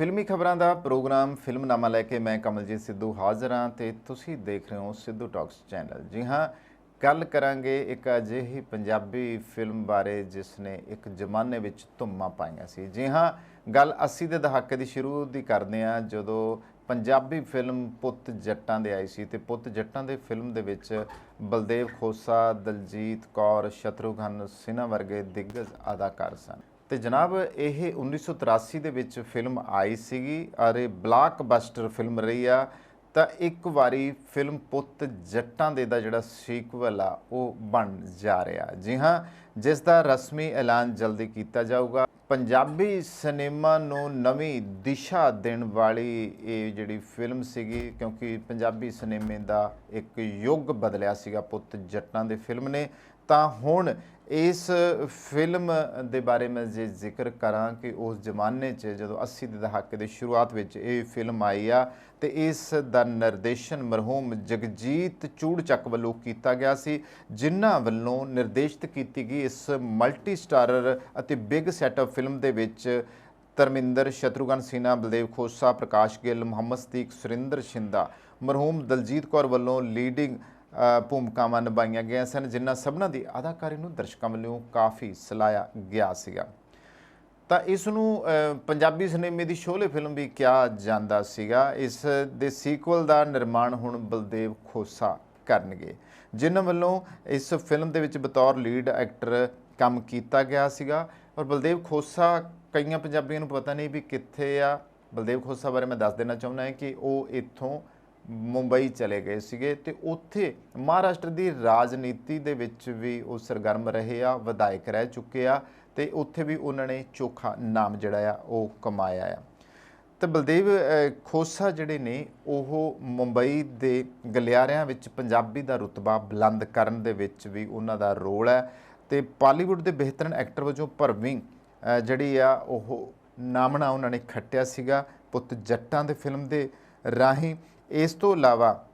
ਫਿਲਮੀ ਖਬਰਾਂ ਦਾ ਪ੍ਰੋਗਰਾਮ ਫਿਲਮਨਾਮਾ ਲੈ ਕੇ ਮੈਂ ਕਮਲਜੀਤ ਸਿੱਧੂ ਹਾਜ਼ਰ ਹਾਂ ਤੇ ਤੁਸੀਂ ਦੇਖ ਰਹੇ ਹੋ ਸਿੱਧੂ ਟਾਕਸ ਚੈਨਲ। ਜੀ ਹਾਂ, ਗੱਲ ਕਰਾਂਗੇ ਇੱਕ ਅਜਿਹੀ ਪੰਜਾਬੀ ਫਿਲਮ ਬਾਰੇ ਜਿਸ ਨੇ ਇੱਕ ਜ਼ਮਾਨੇ ਵਿੱਚ ਧੁੰਮਾਂ ਪਾਈਆਂ ਸੀ। ਜੀ ਹਾਂ, ਗੱਲ 80 ਦੇ ਦਹਾਕੇ ਦੀ ਸ਼ੁਰੂ ਦੀ ਕਰਦੇ ਹਾਂ, ਜਦੋਂ ਪੰਜਾਬੀ ਫਿਲਮ ਪੁੱਤ ਜੱਟਾਂ ਦੇ ਆਈ ਸੀ ਤੇ ਪੁੱਤ ਜੱਟਾਂ ਦੇ ਫਿਲਮ ਦੇ ਵਿੱਚ ਬਲਦੇਵ ਖੋਸਾ, ਦਲਜੀਤ ਕੌਰ, ਸ਼ਤਰੂਘਨ ਸਿਨਹਾ ਵਰਗੇ ਦਿੱਗਜ ਅਦਾਕਾਰ ਸਨ। ਤੇ ਜਨਾਬ, ਇਹ 1983 ਦੇ ਵਿੱਚ ਫਿਲਮ ਆਈ ਸੀਗੀ, ਔਰ ਇਹ ਬਲਾਕਬਸਟਰ ਫਿਲਮ ਰਹੀ ਆ। ਤਾਂ ਇੱਕ ਵਾਰੀ ਫਿਲਮ ਪੁੱਤ ਜੱਟਾਂ ਦੇ ਦਾ ਜਿਹੜਾ ਸੀਕਵਲ ਆ, ਉਹ ਬਣ ਜਾ ਰਿਹਾ। ਜੀ ਹਾਂ, ਜਿਸ ਦਾ ਰਸਮੀ ਐਲਾਨ ਜਲਦੀ ਕੀਤਾ ਜਾਊਗਾ। ਪੰਜਾਬੀ ਸਿਨੇਮਾ ਨੂੰ ਨਵੀਂ ਦਿਸ਼ਾ ਦੇਣ ਵਾਲੀ ਇਹ ਜਿਹੜੀ ਫਿਲਮ ਸੀਗੀ, ਕਿਉਂਕਿ ਪੰਜਾਬੀ ਸਿਨੇਮੇ ਦਾ ਇੱਕ ਯੁੱਗ ਬਦਲਿਆ ਸੀਗਾ ਪੁੱਤ ਜੱਟਾਂ ਦੇ ਫਿਲਮ ਨੇ। ਤਾਂ ਹੁਣ ਇਸ ਫਿਲਮ ਦੇ ਬਾਰੇ ਮੈਂ ਜੇ ਜ਼ਿਕਰ ਕਰਾਂ ਕਿ ਉਸ ਜ਼ਮਾਨੇ 'ਚ ਜਦੋਂ 80 ਦੇ ਦਹਾਕੇ ਦੇ ਸ਼ੁਰੂਆਤ ਵਿੱਚ ਇਹ ਫਿਲਮ ਆਈ ਆ ਤੇ ਇਸ ਦਾ ਨਿਰਦੇਸ਼ਨ ਮਰਹੂਮ ਜਗਜੀਤ ਚੂੜਚੱਕ ਵੱਲੋਂ ਕੀਤਾ ਗਿਆ ਸੀ, ਜਿਨ੍ਹਾਂ ਵੱਲੋਂ ਨਿਰਦੇਸ਼ਿਤ ਕੀਤੀ ਗਈ ਇਸ ਮਲਟੀ ਸਟਾਰਰ ਅਤੇ ਬਿਗ ਸੈਟਅਪ ਫਿਲਮ ਦੇ ਵਿੱਚ ਧਰਮਿੰਦਰ ਸ਼ਤਰੂਘਨ ਸਿਨਹਾ ਬਲਦੇਵ ਖੋਸਾ, ਪ੍ਰਕਾਸ਼ ਗਿੱਲ, ਮੁਹੰਮਦ ਸਦੀਕ, ਸੁਰਿੰਦਰ ਸ਼ਿੰਦਾ, ਮਰਹੂਮ ਦਲਜੀਤ ਕੌਰ ਵੱਲੋਂ ਲੀਡਿੰਗ ਭੂਮਿਕਾਵਾਂ ਨਿਭਾਈਆਂ ਗਈਆਂ ਸਨ, ਜਿਨ੍ਹਾਂ ਸਭਨਾਂ ਦੀ ਅਦਾਕਾਰੀ ਨੂੰ ਦਰਸ਼ਕਾਂ ਵੱਲੋਂ ਕਾਫੀ ਸਲਾਇਆ ਗਿਆ ਸੀਗਾ। ਤਾਂ ਇਸ ਨੂੰ ਪੰਜਾਬੀ ਸਿਨੇਮੇ ਦੀ ਸ਼ੋਲੇ ਫਿਲਮ ਵੀ ਕਿਹਾ ਜਾਂਦਾ ਸੀਗਾ। ਇਸ ਦੇ ਸੀਕਵਲ ਦਾ ਨਿਰਮਾਣ ਹੁਣ ਬਲਦੇਵ ਖੋਸਾ ਕਰਨਗੇ, ਜਿਨ੍ਹਾਂ ਵੱਲੋਂ ਇਸ ਫਿਲਮ ਦੇ ਵਿੱਚ ਬਤੌਰ ਲੀਡ ਐਕਟਰ ਕੰਮ ਕੀਤਾ ਗਿਆ ਸੀਗਾ। ਔਰ ਬਲਦੇਵ ਖੋਸਾ, ਕਈਆਂ ਪੰਜਾਬੀਆਂ ਨੂੰ ਪਤਾ ਨਹੀਂ ਵੀ ਕਿੱਥੇ ਆ। ਬਲਦੇਵ ਖੋਸਾ ਬਾਰੇ ਮੈਂ ਦੱਸ ਦੇਣਾ ਚਾਹੁੰਦਾ ਹਾਂ ਕਿ ਉਹ ਇੱਥੋਂ ਮੁੰਬਈ ਚਲੇ ਗਏ ਸੀਗੇ ਤੇ ਉੱਥੇ ਮਹਾਰਾਸ਼ਟਰ ਦੀ ਰਾਜਨੀਤੀ ਦੇ ਵਿੱਚ ਵੀ ਉਹ ਸਰਗਰਮ ਰਹੇ ਆ, ਵਿਧਾਇਕ ਰਹਿ ਚੁੱਕੇ ਆ ਤੇ ਉੱਥੇ ਵੀ ਉਹਨਾਂ ਨੇ ਚੋਖਾ ਨਾਮ ਜਿਹੜਾ ਆ ਉਹ ਕਮਾਇਆ ਆ। ਤੇ ਬਲਦੇਵ ਖੋਸਾ ਜਿਹੜੇ ਨੇ ਉਹ ਮੁੰਬਈ ਦੇ ਗਲਿਆਰਿਆਂ ਵਿੱਚ ਪੰਜਾਬੀ ਦਾ ਰੁਤਬਾ ਬੁਲੰਦ ਕਰਨ ਦੇ ਵਿੱਚ ਵੀ ਉਹਨਾਂ ਦਾ ਰੋਲ ਹੈ ਤੇ ਪਾਲੀਵੁੱਡ ਦੇ ਬਿਹਤਰਨ ਐਕਟਰ ਵਜੋਂ ਭਰਵੀਂ ਜਿਹੜੀ ਆ ਉਹ ਨਾਮਣਾ ਉਹਨਾਂ ਨੇ ਖੱਟਿਆ ਸੀਗਾ ਪੁੱਤ ਜੱਟਾਂ ਦੇ ਫਿਲਮ ਦੇ ਰਾਹੀਂ। ਇਸ ਤੋਂ ਇਲਾਵਾ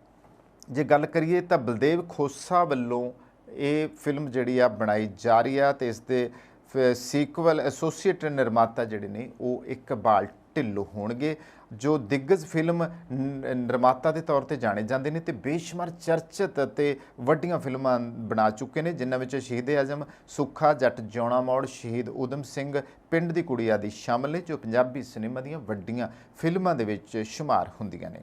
ਜੇ ਗੱਲ ਕਰੀਏ ਤਾਂ ਬਲਦੇਵ ਖੋਸਾ ਵੱਲੋਂ ਇਹ ਫਿਲਮ ਜਿਹੜੀ ਆ ਬਣਾਈ ਜਾ ਰਹੀ ਆ ਤੇ ਇਸ ਦੇ ਸੀਕਵਲ ਐਸੋਸੀਏਟ ਨਿਰਮਾਤਾ ਜਿਹੜੇ ਨੇ ਉਹ ਇੱਕ ਬਾਲ ਢਿੱਲੋਂ ਹੋਣਗੇ, ਜੋ ਦਿੱਗਜ ਫਿਲਮ ਨ- ਨਿਰਮਾਤਾ ਦੇ ਤੌਰ ਤੇ ਜਾਣੇ ਜਾਂਦੇ ਨੇ ਤੇ ਬੇਸ਼ੁਮਾਰ ਚਰਚਿਤ ਅਤੇ ਵੱਡੀਆਂ ਫਿਲਮਾਂ ਬਣਾ ਚੁੱਕੇ ਨੇ, ਜਿਨ੍ਹਾਂ ਵਿੱਚ ਸ਼ਹੀਦ ਆਜ਼ਮ, ਸੁੱਖਾ, ਜੱਟ ਜੋਣਾ ਮੋੜ, ਸ਼ਹੀਦ ਉਦਮ ਸਿੰਘ, ਪਿੰਡ ਦੀ ਕੁੜੀ ਆਦਿ ਸ਼ਾਮਲ ਨੇ, ਜੋ ਪੰਜਾਬੀ ਸਿਨੇਮਾ ਦੀਆਂ ਵੱਡੀਆਂ ਫਿਲਮਾਂ ਦੇ ਵਿੱਚ ਸ਼ੁਮਾਰ ਹੁੰਦੀਆਂ ਨੇ।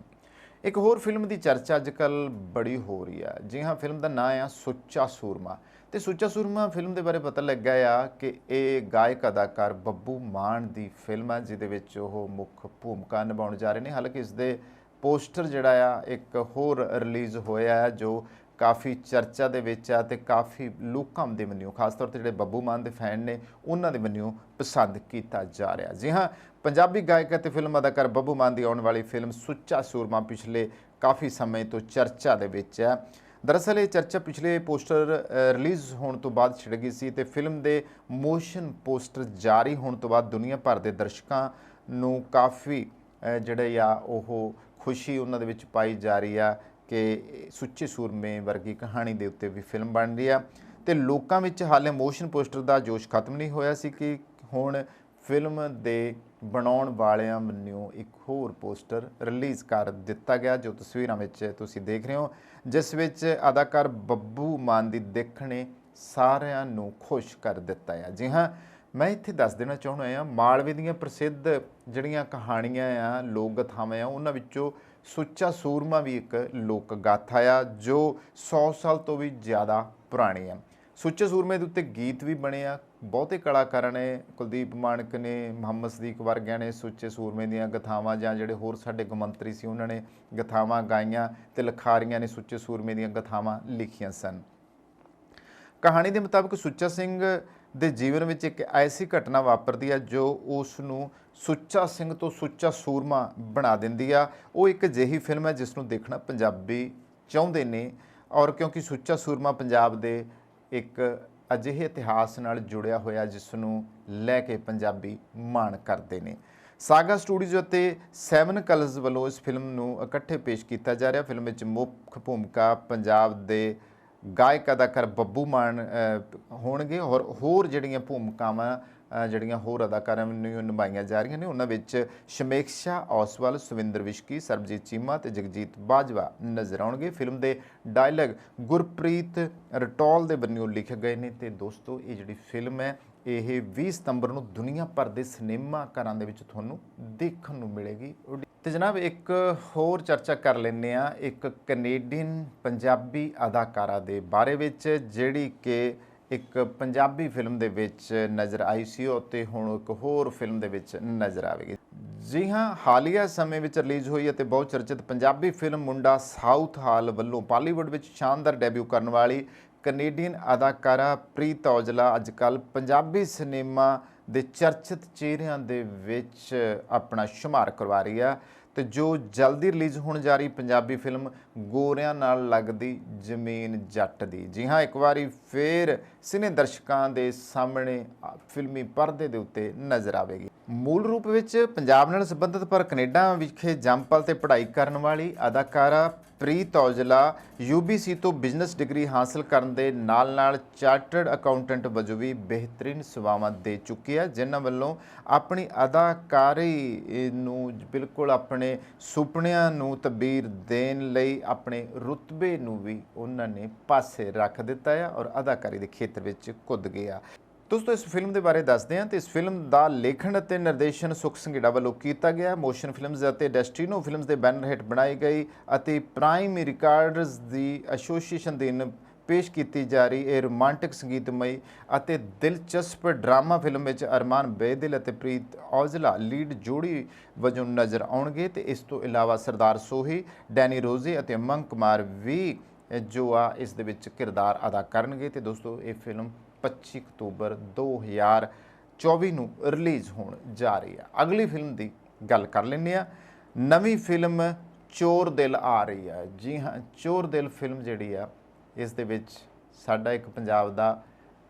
ਇੱਕ ਹੋਰ ਫਿਲਮ ਦੀ ਚਰਚਾ ਅੱਜਕੱਲ ਬੜੀ ਹੋ ਰਹੀ ਆ। ਜੀ ਹਾਂ, ਫਿਲਮ ਦਾ ਨਾਂ ਆ ਸੁੱਚਾ ਸੂਰਮਾ। ਤੇ ਸੁੱਚਾ ਸੂਰਮਾ ਫਿਲਮ ਦੇ ਬਾਰੇ ਪਤਾ ਲੱਗਾ ਆ ਕਿ ਇਹ ਗਾਇਕ, ਅਦਾਕਾਰ ਬੱਬੂ ਮਾਨ ਦੀ ਫਿਲਮ ਆ, ਜਿਹਦੇ ਵਿੱਚ ਉਹ ਮੁੱਖ ਭੂਮਿਕਾ ਨਿਭਾਉਣ ਜਾ ਰਹੇ ਨੇ। ਹਾਲਾਂਕਿ ਇਸ ਦੇ ਪੋਸਟਰ ਜਿਹੜਾ ਆ, ਇੱਕ ਹੋਰ ਰਿਲੀਜ਼ ਹੋਇਆ ਹੈ ਜੋ ਕਾਫੀ ਚਰਚਾ ਦੇ ਵਿੱਚ ਆ ਤੇ ਕਾਫੀ ਲੋਕਾਂ ਦੇ ਵੱਲੋਂ, ਖਾਸ ਤੌਰ ਤੇ ਜਿਹੜੇ ਬੱਬੂ ਮਾਨ ਦੇ ਫੈਨ ਨੇ, ਉਹਨਾਂ ਦੇ ਵੱਲੋਂ ਪਸੰਦ ਕੀਤਾ ਜਾ ਰਿਹਾ। ਜੀ ਹਾਂ, ਪੰਜਾਬੀ ਗਾਇਕ ਅਤੇ ਫਿਲਮ ਅਦਾਕਾਰ ਬੱਬੂ ਮਾਨ ਦੀ ਆਉਣ ਵਾਲੀ ਫਿਲਮ ਸੁੱਚਾ ਸੂਰਮਾ ਪਿਛਲੇ ਕਾਫੀ ਸਮੇਂ ਤੋਂ ਚਰਚਾ ਦੇ ਵਿੱਚ ਹੈ। ਦਰਅਸਲ ਇਹ ਚਰਚਾ ਪਿਛਲੇ ਪੋਸਟਰ ਰਿਲੀਜ਼ ਹੋਣ ਤੋਂ ਬਾਅਦ ਛਿੜ ਗਈ ਸੀ ਤੇ ਫਿਲਮ ਦੇ ਮੋਸ਼ਨ ਪੋਸਟਰ ਜਾਰੀ ਹੋਣ ਤੋਂ ਬਾਅਦ ਦੁਨੀਆ ਭਰ ਦੇ ਦਰਸ਼ਕਾਂ ਨੂੰ ਕਾਫੀ ਜਿਹੜੇ ਆ ਉਹ ਖੁਸ਼ੀ ਉਹਨਾਂ ਦੇ ਵਿੱਚ ਪਾਈ ਜਾ ਰਹੀ ਆ। ਕਿ ਸੁੱਚੇ ਸੂਰਮੇ ਵਰਗੀ ਕਹਾਣੀ ਦੇ ਉੱਤੇ ਵੀ ਫਿਲਮ ਬਣ ਰਹੀ ਆ ਤੇ ਲੋਕਾਂ ਵਿੱਚ ਹਾਲੇ ਮੋਸ਼ਨ ਪੋਸਟਰ ਦਾ ਜੋਸ਼ ਖਤਮ ਨਹੀਂ ਹੋਇਆ ਸੀ ਕਿ ਹੁਣ ਫਿਲਮ ਦੇ ਬਣਾਉਣ ਵਾਲਿਆਂ ਵੱਲੋਂ ਇੱਕ ਹੋਰ ਪੋਸਟਰ ਰਿਲੀਜ਼ ਕਰ ਦਿੱਤਾ ਗਿਆ, ਜੋ ਤਸਵੀਰਾਂ ਵਿੱਚ ਤੁਸੀਂ ਦੇਖ ਰਹੇ ਹੋ, ਜਿਸ ਵਿੱਚ ਅਦਾਕਾਰ ਬੱਬੂ ਮਾਨ ਦੀ ਦਿੱਖ ਨੇ ਸਾਰਿਆਂ ਨੂੰ ਖੁਸ਼ ਕਰ ਦਿੱਤਾ ਹੈ ਜੀ ਹਾਂ, ਮੈਂ ਇੱਥੇ ਦੱਸ ਦੇਣਾ ਚਾਹੁੰਦਾ ਹਾਂ ਮਾਲਵੇ ਦੀਆਂ ਪ੍ਰਸਿੱਧ ਜਿਹੜੀਆਂ ਕਹਾਣੀਆਂ ਆ, ਲੋਕ ਗਾਥਾਵਾਂ ਆ, ਉਹਨਾਂ ਵਿੱਚੋਂ ਸੁੱਚਾ ਸੂਰਮਾ ਵੀ ਇੱਕ ਲੋਕ ਗਾਥਾ ਆ, ਜੋ 100 ਸਾਲ ਤੋਂ ਵੀ ਜ਼ਿਆਦਾ ਪੁਰਾਣੀ ਆ। ਸੁੱਚੇ ਸੂਰਮੇ ਦੇ ਉੱਤੇ ਗੀਤ ਵੀ ਬਣੇ ਆ। ਬਹੁਤੇ ਕਲਾਕਾਰਾਂ ਨੇ, ਕੁਲਦੀਪ ਮਾਨਕ ਨੇ, ਮੁਹੰਮਦ ਸਦੀਕ ਵਰਗਿਆਂ ਨੇ ਸੁੱਚੇ ਸੂਰਮੇ ਦੀਆਂ ਗਥਾਵਾਂ ਜਾਂ ਜਿਹੜੇ ਹੋਰ ਸਾਡੇ ਗਮੰਤਰੀ ਸੀ, ਉਹਨਾਂ ਨੇ ਗਥਾਵਾਂ ਗਾਈਆਂ ਤੇ ਲਖਾਰੀਆਂ ਨੇ ਸੁੱਚੇ ਸੂਰਮੇ ਦੀਆਂ ਗਥਾਵਾਂ ਲਿਖੀਆਂ ਸਨ। ਕਹਾਣੀ ਦੇ ਮੁਤਾਬਕ ਸੁੱਚਾ ਸਿੰਘ ਦੇ ਜੀਵਨ ਵਿੱਚ ਇੱਕ ਐਸੀ ਘਟਨਾ ਵਾਪਰਦੀ ਆ ਜੋ ਉਸ ਨੂੰ ਸੁੱਚਾ ਸਿੰਘ ਤੋਂ ਸੁੱਚਾ ਸੂਰਮਾ ਬਣਾ ਦਿੰਦੀ ਆ। ਉਹ ਇੱਕ ਅਜਿਹੀ ਫਿਲਮ ਹੈ ਜਿਸ ਨੂੰ ਦੇਖਣਾ ਪੰਜਾਬੀ ਚਾਹੁੰਦੇ ਨੇ ਔਰ ਕਿਉਂਕਿ ਸੁੱਚਾ ਸੂਰਮਾ ਪੰਜਾਬ ਦੇ ਇੱਕ ਅਜਿਹੇ ਇਤਿਹਾਸ ਨਾਲ ਜੁੜਿਆ ਹੋਇਆ ਜਿਸ ਨੂੰ ਲੈ ਕੇ ਪੰਜਾਬੀ ਮਾਣ ਕਰਦੇ ਨੇ। ਸਾਗਾ ਸਟੂਡੀਓ ਅਤੇ ਸੈਵਨ ਕਲਰਸ ਵੱਲੋਂ ਇਸ ਫਿਲਮ ਨੂੰ ਇਕੱਠੇ ਪੇਸ਼ ਕੀਤਾ ਜਾ ਰਿਹਾ। ਫਿਲਮ ਵਿੱਚ ਮੁੱਖ ਭੂਮਿਕਾ ਪੰਜਾਬ ਦੇ ਗਾਇਕ ਅਦਾਕਾਰ ਬੱਬੂ ਮਾਨ ਹੋਣਗੇ ਔਰ ਹੋਰ ਜਿਹੜੀਆਂ ਭੂਮਿਕਾਵਾਂ ਜਿਹੜੀਆਂ ਹੋਰ ਅਦਾਕਾਰਾਂ ਨੂੰ ਨਿਭਾਈਆਂ ਜਾ ਰਹੀਆਂ ਨੇ, ਉਹਨਾਂ ਵਿੱਚ ਸ਼ਮੇਕਸ਼ਾ ਔਸਵਾਲ, ਸੁਵਿੰਦਰ ਵਿਸ਼ਕੀ, ਸਰਬਜੀਤ ਚੀਮਾ ਤੇ ਜਗਜੀਤ ਬਾਜਵਾ ਨਜ਼ਰ ਆਉਣਗੇ। ਫਿਲਮ ਦੇ ਡਾਇਲੌਗ ਗੁਰਪ੍ਰੀਤ ਰਟੋਲ ਦੇ ਬੰਨਿਓ ਲਿਖੇ ਗਏ ਨੇ ਤੇ ਦੋਸਤੋ, ਇਹ ਜਿਹੜੀ ਫਿਲਮ ਹੈ, ਇਹ 20 ਸਤੰਬਰ ਨੂੰ ਦੁਨੀਆ ਭਰ ਦੇ ਸਿਨੇਮਾ ਘਰਾਂ ਦੇ ਵਿੱਚ ਤੁਹਾਨੂੰ ਦੇਖਣ ਨੂੰ ਮਿਲੇਗੀ। ਤੇ ਜਨਾਬ ਇੱਕ ਹੋਰ ਚਰਚਾ ਕਰ ਲੈਂਦੇ ਆ ਇੱਕ ਕੈਨੇਡੀਅਨ ਪੰਜਾਬੀ ਅਦਾਕਾਰਾ ਦੇ ਬਾਰੇ ਵਿੱਚ, ਜਿਹੜੀ ਕਿ ਇੱਕ ਪੰਜਾਬੀ ਫਿਲਮ ਦੇ ਵਿੱਚ ਨਜ਼ਰ ਆਈ ਸੀ ਅਤੇ ਹੁਣ ਇੱਕ ਹੋਰ ਫਿਲਮ ਦੇ ਵਿੱਚ ਨਜ਼ਰ ਆਵੇਗੀ। ਜੀ ਹਾਂ, ਹਾਲੀਆ ਸਮੇਂ ਵਿੱਚ ਰਿਲੀਜ਼ ਹੋਈ ਅਤੇ ਬਹੁਤ ਚਰਚਿਤ Punjabi film Munda Southall ਵੱਲੋਂ ਬਾਲੀਵੁੱਡ ਵਿੱਚ ਸ਼ਾਨਦਾਰ ਡੈਬਿਊ ਕਰਨ ਵਾਲੀ ਕੈਨੇਡੀਅਨ ਅਦਾਕਾਰਾ ਪ੍ਰੀਤ ਔਜਲਾ ਅੱਜਕੱਲ ਪੰਜਾਬੀ ਸਿਨੇਮਾ ਦੇ ਚਰਚਿਤ ਚਿਹਰਿਆਂ ਦੇ ਵਿੱਚ ਆਪਣਾ ਸ਼ੁਮਾਰ ਕਰਵਾ ਰਹੀ ਆ ਤੇ ਜੋ ਜਲਦੀ ਰਿਲੀਜ਼ ਹੋਣ ਜਾ ਰਹੀ ਪੰਜਾਬੀ ਫਿਲਮ ਗੋਰਿਆਂ ਨਾਲ ਲੱਗਦੀ ਜ਼ਮੀਨ ਜੱਟ ਦੀ। ਜੀ ਹਾਂ, ਇੱਕ ਵਾਰੀ ਫੇਰ ਸਿਨੇ ਦਰਸ਼ਕਾਂ ਦੇ ਸਾਹਮਣੇ ਫਿਲਮੀ ਪਰਦੇ ਦੇ ਉੱਤੇ ਨਜ਼ਰ ਆਵੇਗੀ। ਮੂਲ ਰੂਪ ਵਿੱਚ ਪੰਜਾਬ ਨਾਲ ਸੰਬੰਧਿਤ ਪਰ ਕੈਨੇਡਾ ਵਿਖੇ ਜੰਪਲ ਤੇ ਪੜ੍ਹਾਈ ਕਰਨ ਵਾਲੀ ਅਦਾਕਾਰਾ ਪ੍ਰੀਤ ਔਜਲਾ UBC ਤੋਂ ਬਿਜ਼ਨਸ ਡਿਗਰੀ ਹਾਸਲ ਕਰਨ ਦੇ ਨਾਲ-ਨਾਲ ਚਾਰਟਰਡ ਅਕਾਊਂਟੈਂਟ ਵਜੋਂ ਵੀ ਬਿਹਤਰੀਨ ਸੇਵਾਵਾਂ ਦੇ ਚੁੱਕੀ ਹੈ ਜਿਨ੍ਹਾਂ ਵੱਲੋਂ ਆਪਣੀ ਅਦਾਕਾਰੀ ਨੂੰ ਬਿਲਕੁਲ ਆਪਣੇ ਸੁਪਨਿਆਂ ਨੂੰ ਤਬੀਰ ਦੇਣ ਲਈ ਆਪਣੇ ਰੁਤਬੇ ਨੂੰ ਵੀ ਉਹਨਾਂ ਨੇ ਪਾਸੇ ਰੱਖ ਦਿੱਤਾ ਹੈ ਔਰ ਅਦਾਕਾਰੀ ਦੇ ਖੇਤਰ ਵਿੱਚ ਕੁੱਦ ਗਿਆ ਦੋਸਤੋ, ਇਸ ਫਿਲਮ ਦੇ ਬਾਰੇ ਦੱਸਦੇ ਹਾਂ ਤੇ ਇਸ ਫਿਲਮ ਦਾ ਲੇਖਣ ਅਤੇ ਨਿਰਦੇਸ਼ਨ ਸੁਖ ਸੰਘੇੜਾ ਵੱਲੋਂ ਕੀਤਾ ਗਿਆ ਮੋਸ਼ਨ ਫਿਲਮਜ਼ ਅਤੇ ਡੈਸਟੀਨੋ ਫਿਲਮਜ਼ ਦੇ ਬੈਨਰ ਹੇਠ ਬਣਾਈ ਗਈ ਅਤੇ ਪ੍ਰਾਈਮ ਰਿਕਾਰਡਸ ਦੀ ਐਸੋਸੀਏਸ਼ਨ ਦੇ ਪੇਸ਼ ਕੀਤੀ ਜਾ ਰਹੀ। ਇਹ ਰੋਮਾਂਟਿਕ, ਸੰਗੀਤਮਈ ਅਤੇ ਦਿਲਚਸਪ ਡਰਾਮਾ ਫਿਲਮ ਵਿੱਚ ਅਰਮਾਨ ਬੇਦਿਲ ਅਤੇ ਪ੍ਰੀਤ ਔਜਲਾ ਲੀਡ ਜੋੜੀ ਵਜੋਂ ਨਜ਼ਰ ਆਉਣਗੇ ਤੇ ਇਸ ਤੋਂ ਇਲਾਵਾ ਸਰਦਾਰ ਸੋਹੀ ਡੈਨੀ ਰੋਜ਼ੀ ਅਤੇ ਅਮਨ ਕੁਮਾਰ ਵੀ ਜੋ ਆ ਇਸ ਦੇ ਵਿੱਚ ਕਿਰਦਾਰ ਅਦਾ ਕਰਨਗੇ। ਤੇ ਦੋਸਤੋ, ਇਹ ਫਿਲਮ 25 ਅਕਤੂਬਰ 2024 ਨੂੰ ਰਿਲੀਜ਼ ਹੋਣ ਜਾ ਰਹੀ ਹੈ। ਅਗਲੀ ਫਿਲਮ ਦੀ ਗੱਲ ਕਰ ਲੈਂਦੇ ਆ ਨਵੀਂ ਫਿਲਮ ਚੋਰ ਦਿਲ ਆ ਰਹੀ ਹੈ। ਜੀ ਹਾਂ, ਚੋਰ ਦਿਲ ਫਿਲਮ ਜਿਹੜੀ ਆ ਇਸ ਦੇ ਵਿੱਚ ਸਾਡਾ ਇੱਕ ਪੰਜਾਬ ਦਾ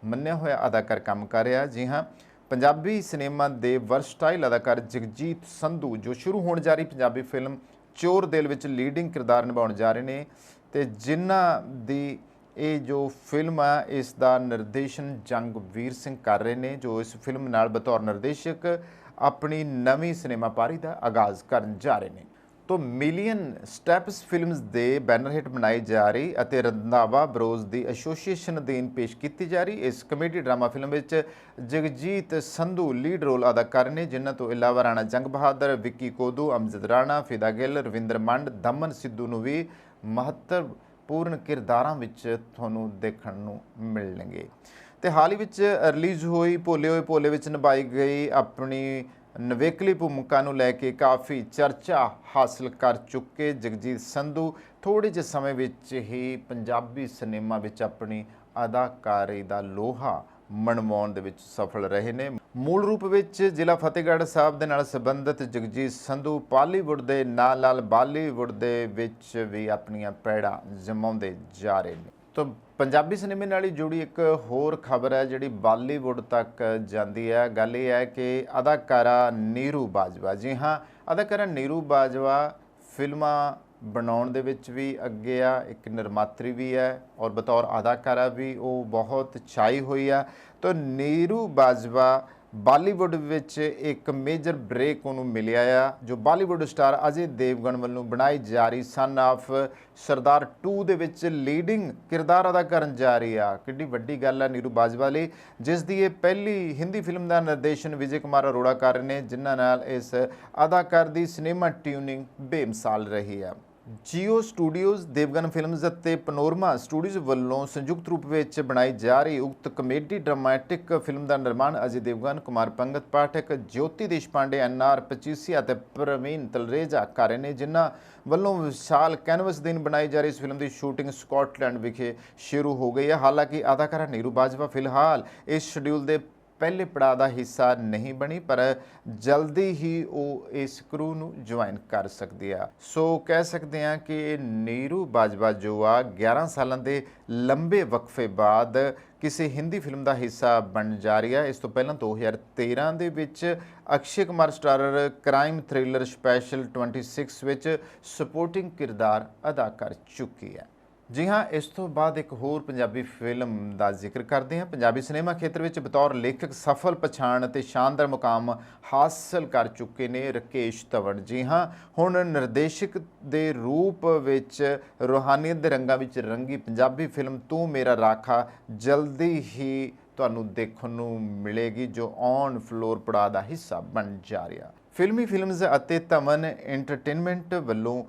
ਮੰਨਿਆ ਹੋਇਆ ਅਦਾਕਾਰ ਕੰਮ ਕਰ ਰਿਹਾ ਜੀ ਹਾਂ, ਪੰਜਾਬੀ ਸਿਨੇਮਾ ਦੇ ਵਰਸਟਾਈਲ ਅਦਾਕਾਰ ਜਗਜੀਤ ਸੰਧੂ, ਜੋ ਸ਼ੁਰੂ ਹੋਣ ਜਾ ਰਹੀ ਪੰਜਾਬੀ ਫਿਲਮ ਚੋਰ ਦਿਲ ਵਿੱਚ ਲੀਡਿੰਗ ਕਿਰਦਾਰ ਨਿਭਾਉਣ ਜਾ ਰਹੇ ਨੇ ਤੇ ਜਿਨ੍ਹਾਂ ਦੀ ਇਹ ਜੋ ਫਿਲਮ ਆ, ਇਸ ਦਾ ਨਿਰਦੇਸ਼ਨ ਜੰਗਵੀਰ ਸਿੰਘ ਕਰ ਰਹੇ ਨੇ, ਜੋ ਇਸ ਫਿਲਮ ਨਾਲ ਬਤੌਰ ਨਿਰਦੇਸ਼ਕ ਆਪਣੀ ਨਵੀਂ ਸਿਨੇਮਾ ਪਾਰੀ ਦਾ ਆਗਾਜ਼ ਕਰਨ ਜਾ ਰਹੇ ਨੇ। ਤੋਂ ਮਿਲੀਅਨ ਸਟੈਪਸ ਫਿਲਮਸ ਦੇ ਬੈਨਰ ਹੇਠ ਬਣਾਈ ਜਾ ਰਹੀ ਅਤੇ ਰੰਧਾਵਾ ਬਰੋਜ਼ ਦੀ ਐਸੋਸੀਏਸ਼ਨ ਅਧੀਨ ਪੇਸ਼ ਕੀਤੀ ਜਾ ਰਹੀ, ਇਸ ਕਮੇਡੀ ਡਰਾਮਾ ਫਿਲਮ ਵਿੱਚ ਜਗਜੀਤ ਸੰਧੂ ਲੀਡ ਰੋਲ ਅਦਾ ਕਰ ਰਹੇ ਨੇ, ਜਿਨ੍ਹਾਂ ਤੋਂ ਇਲਾਵਾ ਰਾਣਾ ਜੰਗ ਬਹਾਦਰ, ਵਿੱਕੀ ਕੋਦੂ, ਅਮਜਦ ਰਾਣਾ, ਫਿਦਾ ਗਿੱਲ, ਰਵਿੰਦਰ ਮੰਡ, ਦਮਨ ਸਿੱਧੂ ਨੂੰ ਵੀ ਮਹੱਤਵ ਪੂਰਨ ਕਿਰਦਾਰਾਂ ਵਿੱਚ ਤੁਹਾਨੂੰ ਦੇਖਣ ਨੂੰ ਮਿਲਣਗੇ। ਤੇ ਹਾਲ ਹੀ ਵਿੱਚ ਰਿਲੀਜ਼ ਹੋਈ, ਭੋਲੇ ਹੋਏ ਭੋਲੇ ਵਿੱਚ ਨਿਭਾਈ ਗਈ ਆਪਣੀ ਨਵੇਕਲੀ ਭੂਮਿਕਾ ਨੂੰ ਲੈ ਕੇ ਕਾਫੀ ਚਰਚਾ ਹਾਸਲ ਕਰ ਚੁੱਕੇ ਜਗਜੀਤ ਸੰਧੂ। ਥੋੜੇ ਜਿਹੇ ਸਮੇਂ ਵਿੱਚ ਹੀ ਪੰਜਾਬੀ ਸਿਨੇਮਾ ਵਿੱਚ ਆਪਣੀ ਅਦਾਕਾਰੀ ਦਾ ਲੋਹਾ ਮਨਵਾਉਣ ਦੇ ਵਿੱਚ ਸਫਲ ਰਹੇ ਨੇ। ਮੂਲ ਰੂਪ ਵਿੱਚ ਜ਼ਿਲ੍ਹਾ ਫਤਿਹਗੜ੍ਹ ਸਾਹਿਬ ਦੇ ਨਾਲ ਸੰਬੰਧਿਤ ਜਗਜੀਤ ਸੰਧੂ ਪਾਲੀਵੁੱਡ ਦੇ ਨਾਲ ਨਾਲ ਬਾਲੀਵੁੱਡ ਦੇ ਵਿੱਚ ਵੀ ਆਪਣੀਆਂ ਪੈੜਾਂ ਜਮਾਉਂਦੇ ਜਾ ਰਹੇ ਨੇ। ਤਾਂ ਪੰਜਾਬੀ ਸਿਨੇਮੇ ਨਾਲ ਹੀ ਜੁੜੀ ਇੱਕ ਹੋਰ ਖਬਰ ਹੈ, ਜਿਹੜੀ ਬਾਲੀਵੁੱਡ ਤੱਕ ਜਾਂਦੀ ਹੈ। ਗੱਲ ਇਹ ਹੈ ਕਿ ਅਦਾਕਾਰਾ ਨੀਰੂ ਬਾਜਵਾ। ਜੀ ਹਾਂ, ਅਦਾਕਾਰਾ ਨੀਰੂ ਬਾਜਵਾ ਫਿਲਮਾਂ ਬਣਾਉਣ ਦੇ ਵਿੱਚ ਵੀ ਅੱਗੇ ਆ, ਇੱਕ ਨਿਰਮਾਤਰੀ ਵੀ ਹੈ ਔਰ ਬਤੌਰ ਅਦਾਕਾਰਾ ਵੀ ਉਹ ਬਹੁਤ ਛਾਈ ਹੋਈ ਆ। ਤਾਂ ਨੀਰੂ ਬਾਜਵਾ ਬਾਲੀਵੁੱਡ ਵਿੱਚ ਇੱਕ ਮੇਜਰ ਬ੍ਰੇਕ ਉਹਨੂੰ ਮਿਲਿਆ ਆ, ਜੋ ਬਾਲੀਵੁੱਡ ਸਟਾਰ ਅਜੇ ਦੇਵਗਨ ਵੱਲੋਂ ਬਣਾਈ ਜਾ ਰਹੀ ਸਨ ਆਫ ਸਰਦਾਰ 2 ਦੇ ਵਿੱਚ ਲੀਡਿੰਗ ਕਿਰਦਾਰ ਅਦਾ ਕਰਨ ਜਾ ਰਹੀ ਆ। ਕਿੰਨੀ ਵੱਡੀ ਗੱਲ ਆ ਨੀਰੂ ਬਾਜਵਾ ਲਈ, ਜਿਸ ਦੀ ਇਹ ਪਹਿਲੀ ਹਿੰਦੀ ਫਿਲਮ ਦਾ ਨਿਰਦੇਸ਼ਨ ਵਿਜੇ ਕੁਮਾਰ ਅਰੋੜਾ ਕਰ ਰਹੇ ਨੇ, ਜਿਨ੍ਹਾਂ ਨਾਲ ਇਸ ਅਦਾਕਾਰ ਦੀ ਸਿਨੇਮਾ ਟਿਊਨਿੰਗ ਬੇਮਿਸਾਲ ਰਹੀ ਆ। ਜੀਓ ਸਟੂਡੀਓਜ਼, ਦੇਵਗਨ ਫਿਲਮਜ਼ ਅਤੇ ਪਨੋਰਮਾ ਸਟੂਡੀਓਜ਼ ਵੱਲੋਂ ਸੰਯੁਕਤ ਰੂਪ ਵਿੱਚ ਬਣਾਈ ਜਾ ਰਹੀ ਉਕਤ ਕਮੇਡੀ ਡਰਾਮੈਟਿਕ ਫਿਲਮ ਦਾ ਨਿਰਮਾਣ ਅਜੇ ਦੇਵਗਨ, ਕੁਮਾਰ ਪੰਗਤ, ਪਾਠਕ ਜੋਤੀ ਦੇਸ਼ਪਾਂਡੇ ਐਨਆਰ ਪਚੀਸੀ ਅਤੇ ਪ੍ਰਵੀਨ ਤਲਰੇਜਾ ਕਰ ਰਹੇ ਨੇ, ਜਿਨ੍ਹਾਂ ਵੱਲੋਂ ਵਿਸ਼ਾਲ ਕੈਨਵਸ ਦਿਨ ਬਣਾਈ ਜਾ ਰਹੀ ਇਸ ਫਿਲਮ ਦੀ ਸ਼ੂਟਿੰਗ ਸਕਾਟਲੈਂਡ ਵਿਖੇ ਸ਼ੁਰੂ ਹੋ ਗਈ ਹੈ। ਹਾਲਾਂਕਿ ਅਦਾਕਾਰਾ ਨੀਰੂ ਬਾਜਵਾ ਫਿਲਹਾਲ ਇਸ ਸ਼ਡਿਊਲ ਦੇ ਪਹਿਲੇ ਪੜਾਅ ਦਾ ਹਿੱਸਾ ਨਹੀਂ ਬਣੀ, ਪਰ ਜਲਦੀ ਹੀ ਉਹ ਇਸ ਕਰੂ ਨੂੰ ਜੁਆਇਨ ਕਰ ਸਕਦੀ ਆ। ਸੋ ਕਹਿ ਸਕਦੇ ਆ ਕਿ ਨੀਰੂ ਬਾਜਵਾ ਜੋ ਆ 11 ਸਾਲਾਂ ਦੇ ਲੰਬੇ ਵਕਫੇ ਬਾਅਦ ਕਿਸੇ ਹਿੰਦੀ ਫਿਲਮ ਦਾ ਹਿੱਸਾ ਬਣ ਜਾ ਰਹੀ। ਹੈ ਇਸ ਤੋਂ ਪਹਿਲਾਂ 2013 ਦੇ ਵਿੱਚ Akshay Kumar starrer crime thriller special 26 ਵਿੱਚ ਸਪੋਰਟਿੰਗ ਕਿਰਦਾਰ ਅਦਾ ਕਰ ਚੁੱਕੀ ਹੈ। ਜੀ ਹਾਂ, ਇਸ ਤੋਂ ਬਾਅਦ ਇੱਕ ਹੋਰ ਪੰਜਾਬੀ ਫਿਲਮ ਦਾ ਜ਼ਿਕਰ ਕਰਦੇ ਹਾਂ। ਪੰਜਾਬੀ ਸਿਨੇਮਾ ਖੇਤਰ ਵਿੱਚ ਬਤੌਰ ਲੇਖਕ ਸਫਲ ਪਛਾਣ ਅਤੇ ਸ਼ਾਨਦਾਰ ਮੁਕਾਮ ਹਾਸਲ ਕਰ ਚੁੱਕੇ ਨੇ ਰਕੇਸ਼ ਤਵੜ ਜੀ ਹਾਂ, ਹੁਣ ਨਿਰਦੇਸ਼ਕ ਦੇ ਰੂਪ ਵਿੱਚ ਰੂਹਾਨੀਅਤ ਦੇ ਰੰਗਾਂ ਵਿੱਚ ਰੰਗੀ ਪੰਜਾਬੀ ਫਿਲਮ ਤੂੰ ਮੇਰਾ ਰਾਖਾ ਜਲਦੀ ਹੀ ਤੁਹਾਨੂੰ ਦੇਖਣ ਨੂੰ ਮਿਲੇਗੀ, ਜੋ ਔਨ ਫਲੋਰ ਪੜਾ ਦਾ ਹਿੱਸਾ ਬਣ ਜਾ ਰਿਹਾ। ਫਿਲਮੀ ਫਿਲਮਜ਼ ਅਤੇ ਤਮਨ ਐਂਟਰਟੇਨਮੈਂਟ ਵੱਲੋਂ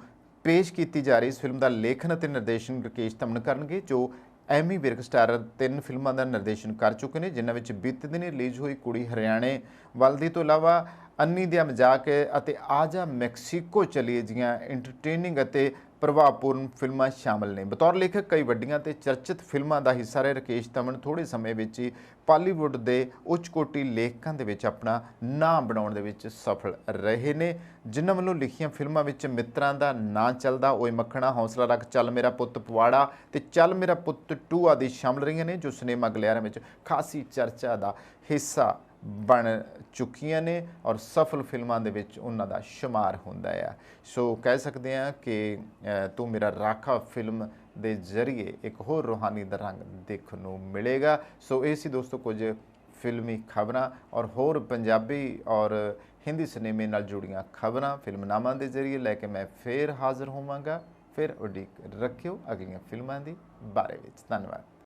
ਪੇਸ਼ ਕੀਤੀ ਜਾ ਰਹੀ ਇਸ ਫਿਲਮ ਦਾ ਲੇਖਨ ਅਤੇ ਨਿਰਦੇਸ਼ਨ ਰਕੇਸ਼ ਤਮਨ ਕਰਨਗੇ, ਜੋ ਐਮੀ ਵਿਰਕ ਸਟਾਰਰ ਤਿੰਨ ਫਿਲਮਾਂ ਦਾ ਨਿਰਦੇਸ਼ਨ ਕਰ ਚੁੱਕੇ ਨੇ, ਜਿਨ੍ਹਾਂ ਵਿੱਚ ਬੀਤੇ ਦਿਨੀ ਰਿਲੀਜ਼ ਹੋਈ ਕੁੜੀ ਹਰਿਆਣੇ ਵੱਲਦੀ ਤੋਂ ਇਲਾਵਾ ਅੰਨੀ ਦਿਆ ਮਜ਼ਾਕ ਅਤੇ ਆਜਾ ਮੈਕਸੀਕੋ ਚਲੀਏ ਜੀਆਂ ਐਂਟਰਟੇਨਿੰਗ ਅਤੇ ਪ੍ਰਭਾਵਪੂਰਨ ਫਿਲਮਾਂ ਸ਼ਾਮਲ ਨੇ। ਬਤੌਰ ਲੇਖਕ ਕਈ ਵੱਡੀਆਂ ਤੇ ਚਰਚਿਤ ਫਿਲਮਾਂ ਦਾ ਹਿੱਸਾ ਰਹੇ ਰਕੇਸ਼ ਤਮਨ ਥੋੜੇ ਸਮੇਂ ਵਿੱਚ ਹੀ ਪਾਲੀਵੁੱਡ ਦੇ ਉੱਚ ਕੋਟੀ ਲੇਖਕਾਂ ਦੇ ਵਿੱਚ ਆਪਣਾ ਨਾਮ ਬਣਾਉਣ ਦੇ ਵਿੱਚ ਸਫਲ ਰਹੇ ਨੇ। ਜਿਨ੍ਹਾਂ ਵੱਲੋਂ ਲਿਖੀਆਂ ਫਿਲਮਾਂ ਵਿੱਚ ਮਿੱਤਰਾਂ ਦਾ ਨਾਂ ਚੱਲਦਾ, ਓਏ ਮੱਖਣਾ, ਹੌਸਲਾ ਰੱਖ, ਚੱਲ ਮੇਰਾ ਪੁੱਤ ਪਵਾੜਾ ਤੇ ਚੱਲ ਮੇਰਾ ਪੁੱਤ 2 ਆਦਿ ਸ਼ਾਮਲ ਰਹੀਆਂ ਨੇ, ਜੋ ਸਿਨੇਮਾ ਗਲਿਆਰਾਂ ਵਿੱਚ ਖਾਸੀ ਚਰਚਾ ਦਾ ਹਿੱਸਾ ਬਣ ਚੁੱਕੀਆਂ ਨੇ ਔਰ ਸਫਲ ਫਿਲਮਾਂ ਦੇ ਵਿੱਚ ਉਹਨਾਂ ਦਾ ਸ਼ੁਮਾਰ ਹੁੰਦਾ ਆ। ਸੋ ਕਹਿ ਸਕਦੇ ਆ ਕਿ ਤੂੰ ਮੇਰਾ ਰਾਖਾ ਫਿਲਮ ਦੇ ਜ਼ਰੀਏ ਇੱਕ ਹੋਰ ਰੂਹਾਨੀ ਦਾ ਰੰਗ ਦੇਖਣ ਨੂੰ ਮਿਲੇਗਾ। ਸੋ ਇਹ ਸੀ ਦੋਸਤੋ ਕੁਝ ਫਿਲਮੀ ਖਬਰਾਂ ਔਰ ਹੋਰ ਪੰਜਾਬੀ ਔਰ ਹਿੰਦੀ ਸਿਨੇਮੇ ਨਾਲ ਜੁੜੀਆਂ ਖਬਰਾਂ ਫਿਲਮਨਾਮਾ ਦੇ ਜ਼ਰੀਏ ਲੈ ਕੇ ਮੈਂ ਫੇਰ ਹਾਜ਼ਰ ਹੋਵਾਂਗਾ। ਫਿਰ ਉਡੀਕ ਰੱਖਿਓ ਅਗਲੀਆਂ ਫਿਲਮਾਂ ਦੀ ਬਾਰੇ ਵਿੱਚ। ਧੰਨਵਾਦ।